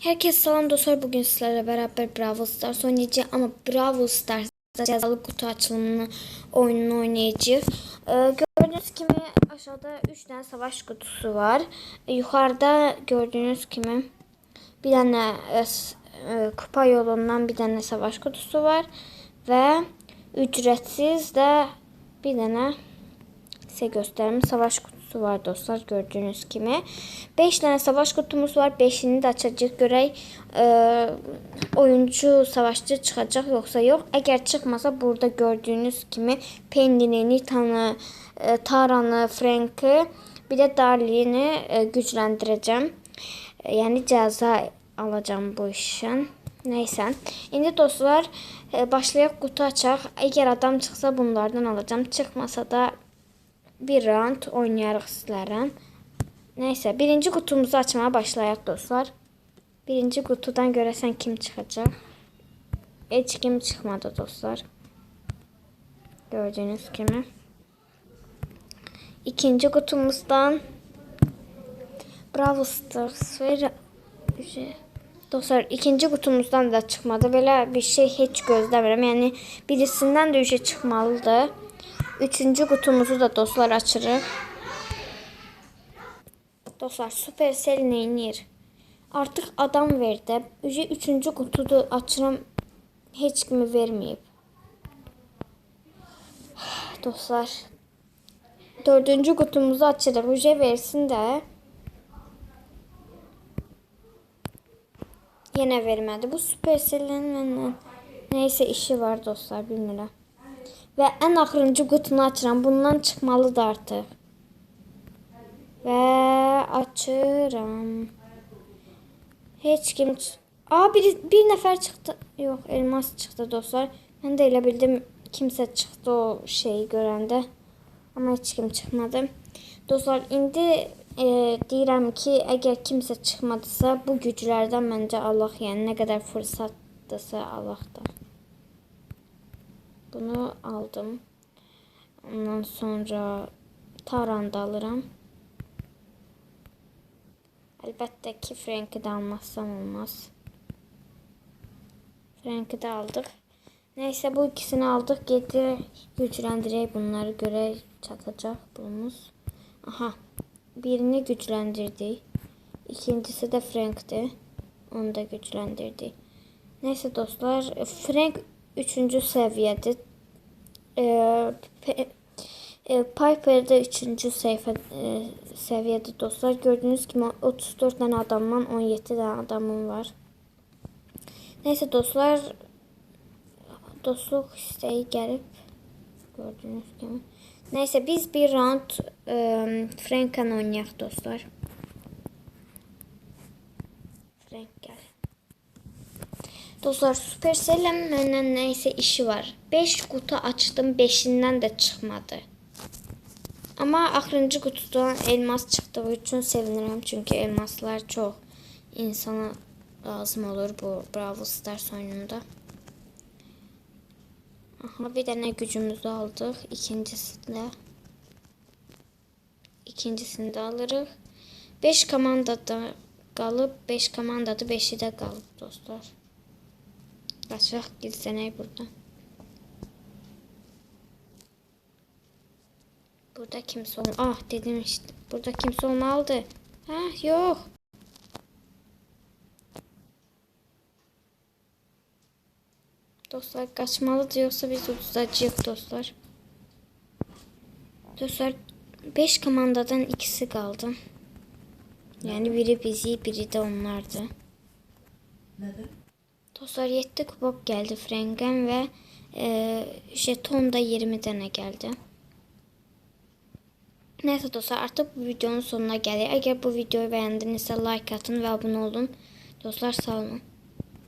Herkese selam dostlar. Bugün sizlerle beraber Brawl Stars oynayacağız ama Brawl Stars'da cezalı kutu açılımını oyununu oynayacağız. Ee, gördüğünüz gibi aşağıda 3 tane savaş kutusu var. Ee, yukarıda gördüğünüz gibi bir tane e, e, kupa yolundan bir tane savaş kutusu var ve ücretsiz de bir tane size göstereyim. Savaş kutusu var dostlar gördüğünüz gibi. 5 tane savaş kutumuz var. 5'ini de açacağız. Görək e, oyuncu savaşçı çıkacak yoksa yok. Eğer çıkmasa burada gördüğünüz gibi Penny'ni, Nita'nı, e, Tara'nı, Frank'ı bir de Darlene'i e, gücləndirəcəm. E, yəni cəza alacağım bu işin. Neyse. İndi dostlar e, başlayaq kutu açaq. Eğer adam çıxsa bunlardan alacağım. Çıxmasa da bir round oynayarıq sizlərlə. Neyse birinci kutumuzu açmaya başlayaq dostlar. Birinci kutudan görəsən kim çıxacaq? Heç kim çıxmadı dostlar. Gördüğünüz kimi. İkinci kutumuzdan Bravo Stars ve Dostlar ikinci kutumuzdan da çıxmadı. Belə bir şey heç gözləmirəm. Yəni birisindən də ücə çıxmalıdır. Üçüncü kutumuzu da dostlar açırıq. Dostlar Supercell neynir? Artıq adam verdi. Ücə üçüncü kutudu açıram. Heç kimi verməyib. Dostlar. Dördüncü kutumuzu açırıq. Ücə versin də. Yenə vermədi. Bu Supercell'in məndən neysə işi var dostlar, bilmirəm. Və ən axırıncı qutunu açıram. Bundan çıxmalıdır artıq. Və açıram. Heç kim Aa bir, bir nəfər çıxdı. Yox, elmas çıxdı dostlar. Mən də elə bildim kimsə çıxdı o şeyi görəndə. Amma heç kim çıxmadı. Dostlar, indi e, deyirəm ki, əgər kimsə çıxmadısa, bu güclərdən məncə Allah, yəni nə qədər fürsətdirsə Allah da. Bunu aldım. Ondan sonra Taran da alıram. Ki, Frank'i də almazsam olmaz. Frank'i də aldıq. Neyse bu ikisini aldık. Gedir gücləndirək bunları görək çatacaq pulumuz. Aha. Birini gücləndirdik. İkincisi de Frank'ti. Onu da gücləndirdik. Neyse dostlar, Frank 3. səviyyədir. Ee, Pe- e, Piper 3. sayfa e, səviyyədə dostlar. Gördüyünüz kimi 34 dənə adamdan 17 dənə adamım var. Neyse dostlar, dostluq istəyi gəlib gördüyünüz kimi. Neyse biz bir round e, Frank'la oynayaq dostlar. Frank gəl. Dostlar Supercell'in məndən nəysə işi var. 5 kutu açdım, 5-indən də çıxmadı. Amma axırıncı kutudan elmas çıxdığı üçün sevinirəm çünki elmaslar çox insana lazım olur bu Brawl Stars oyununda. Aha bir dənə gücümüzü aldıq. İkincisində ikincisini də alırıq. 5 komandada qalıb, 5 komandadır, 5-i də qalıb dostlar. Qaçaq gizlənək burada. Burada kimsə ol. Ah dedim işte. Burada kimsə olmalıdır. Ha yox. Dostlar kaçmalıdır yoksa biz uzacağıq dostlar. Dostlar 5 komandadan ikisi kaldı. Yani biri bizi, biri de onlardı. Nədir? Dostlar 7 kubok geldi Frank'en ve e, jeton da 20 tane geldi. Neyse dostlar artık bu videonun sonuna geldik. Eğer bu videoyu beğendinizse like atın ve abone olun. Dostlar sağ olun.